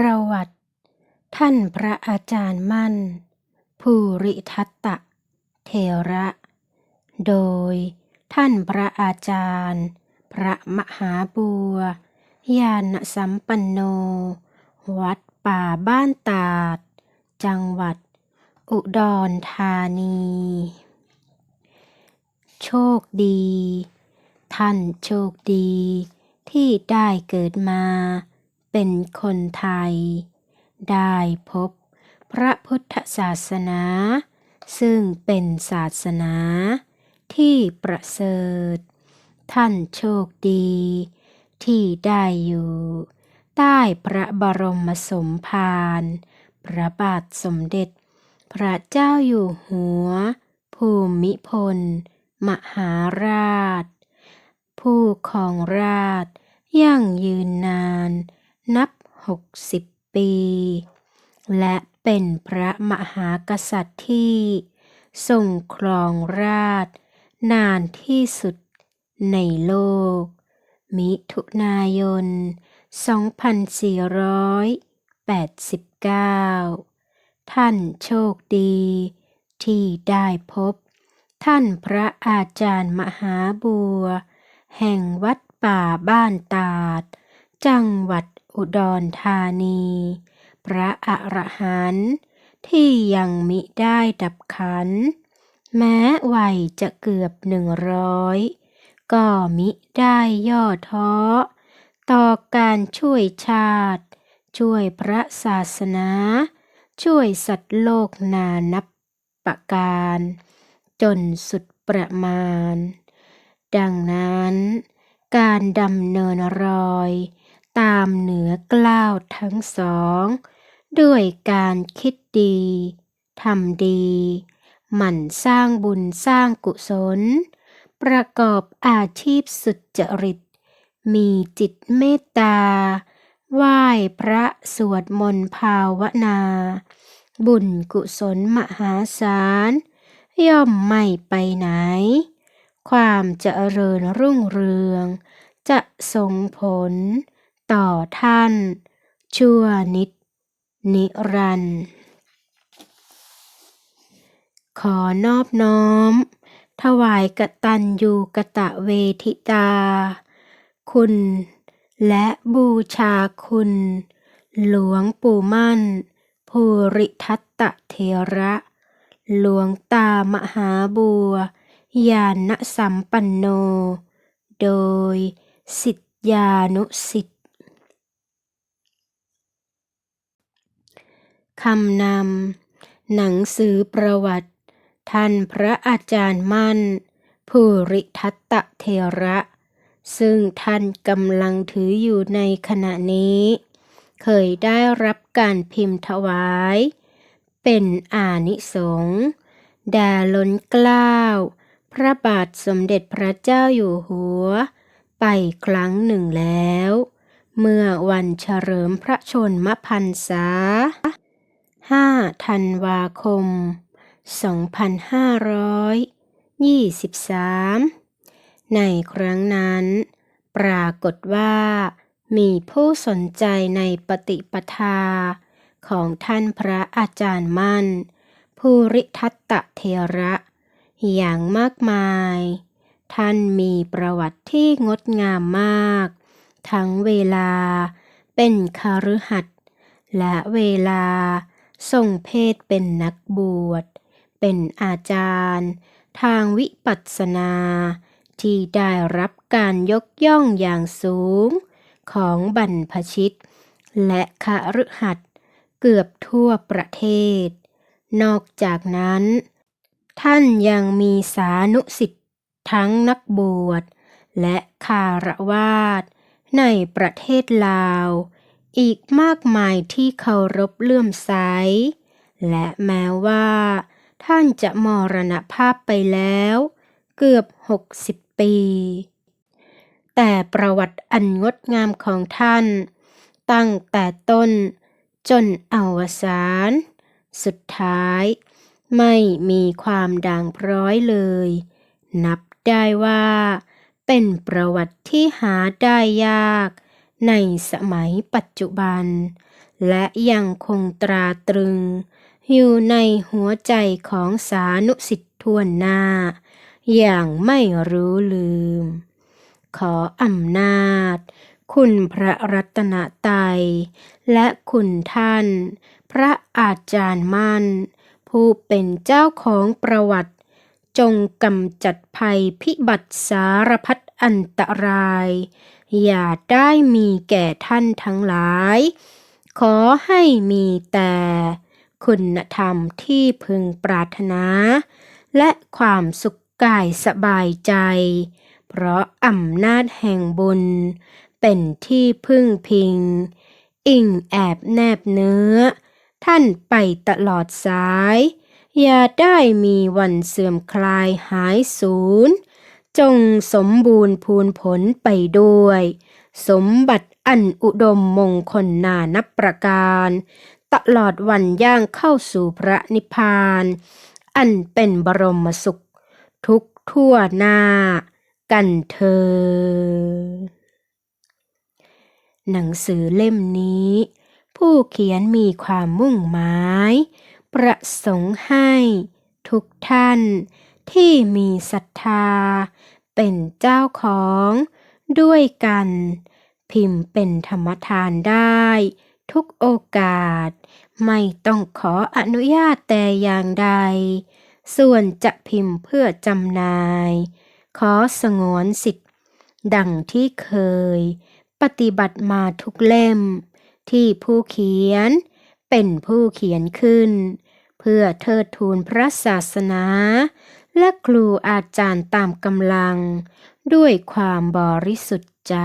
ประวัติ ท่านพระอาจารย์มั่น ภูริทัตตะ เทระ โดย ท่านพระอาจารย์ พระมหาบัวยานสัมปันโน วัดป่าบ้านตาด จังหวัด อุดรธานี โชคดี ท่านโชคดีที่ได้เกิดมา เป็นคนไทย ได้พบพระพุทธศาสนา ซึ่งเป็นศาสนาที่ประเสริฐ ท่านโชคดี ที่ได้อยู่ ใต้พระบรมสมภารพระบาทสมเด็จ พระเจ้าอยู่หัว ภูมิพล มหาราช ผู้ของราช ยั่งยืนนาน นับหกสิบปี และเป็นพระมหากษัตริย์ที่ ทรงครองราช นานที่สุดในโลก มิถุนายน 2489 ท่านโชคดี ที่ได้พบ ท่านพระอาจารย์มหาบัว แห่งวัดป่าบ้านตาด จังหวัด อุดรธานี พระอรหันต์ที่ยังมิได้ดับขัน แม้วัยจะเกือบหนึ่งร้อยก็มิได้ย่อท้อ ต่อการช่วยชาติ ช่วยพระศาสนา ช่วยสัตว์โลกนานับประการ จนสุดประมาณ ดังนั้น การดำเนินรอย ตามเหนือกล้าวทั้งสอง ด้วยการคิดดีทำดี หมั่นสร้างบุญสร้างกุศล ประกอบอาชีพสุจริต มีจิตเมตตา ไหว้พระสวดมนต์ภาวนา บุญกุศลมหาศาล ย่อมไม่ไปไหน ความเจริญรุ่งเรือง จะส่งผล ต่อท่าน ชั่วนิด นิรันดร์ขอนอบน้อม ถวายกตัญญูกะตะเวทิตา คุณ และบูชาคุณ หลวงปู่มั่น ภูริทัตตะเทระ หลวงตามหาบัว ญาณสัมปันโน โดยสิทธยานุสิทธ คำนำ หนังสือประวัติ ท่านพระอาจารย์มั่น ภูริทัตตะเทระ ซึ่งท่านกำลังถืออยู่ในขณะนี้ เคยได้รับการพิมพ์ถวาย เป็นอานิสงส์แด่ล้นเกล้า พระบาทสมเด็จพระเจ้าอยู่หัว ไปครั้งหนึ่งแล้ว เมื่อวันเฉลิมพระชนมพรรษา 5 ธันวาคม 2523 ในครั้งนั้น ปรากฏว่า มีผู้สนใจในปฏิปทา ของท่านพระอาจารย์มั่น ภูริทัตตะเทระ อย่างมากมาย ท่านมีประวัติที่งดงามมาก ทั้งเวลาเป็นคาฤหัสถ์และเวลา ทรงเพศเป็นนักบวช เป็นอาจารย์ ทางวิปัสสนา ที่ได้รับการยกย่องอย่างสูง ของบรรพชิต และคฤหัสเกือบทั่วประเทศ นอกจากนั้น ท่านยังมีสานุสิทธิ์ทั้งนักบวช และคารวาสในประเทศลาว อีกมากมายที่เคารพเลื่อมใส และแม้ว่า ท่านจะมรณภาพไปแล้ว เกือบหกสิบปี แต่ประวัติอันงดงามของท่าน ตั้งแต่ต้นจนอวสาน สุดท้าย ไม่มีความด่างพร้อยเลย นับได้ว่า เป็นประวัติที่หาได้ยาก ในสมัยปัจจุบัน และยังคงตราตรึง อยู่ในหัวใจของสานุสิทธิ์ทั่วหน้า อย่างไม่รู้ลืม ขออำนาจ คุณพระรัตนตรัยและคุณท่าน พระอาจารย์มั่น ผู้เป็นเจ้าของประวัติ จงกำจัดภัยพิบัติสารพัดอันตราย อย่าได้มีแก่ท่านทั้งหลาย ขอให้มีแต่ คุณธรรมที่พึงปรารถนา และความสุขกายสบายใจ เพราะอำนาจแห่งบุญ เป็นที่พึ่งพิง อิงแอบแนบเนื้อ ท่านไปตลอดสาย อย่าได้มีวันเสื่อมคลายหายสูญ จงสมบูรณ์พูนผลไปด้วย สมบัติอันอุดมมงคลนานับประการ ตลอดวันย่างเข้าสู่พระนิพพาน อันเป็นบรมสุข ทุกทั่วหน้า กันเธอ หนังสือเล่มนี้ ผู้เขียนมีความมุ่งหมาย ประสงค์ให้ทุกท่าน ที่มีศรัทธา เป็นเจ้าของ ด้วยกัน พิมพ์เป็นธรรมทานได้ ทุกโอกาส ไม่ต้องขออนุญาตแต่อย่างใด ส่วนจะพิมพ์เพื่อจำหน่าย ขอสงวนสิทธิ์ ดังที่เคย ปฏิบัติมาทุกเล่ม ที่ผู้เขียน เป็นผู้เขียนขึ้นเพื่อเทิดทูนพระศาสนา และครูอาจารย์ตามกำลัง ด้วยความบริสุทธิ์ใจ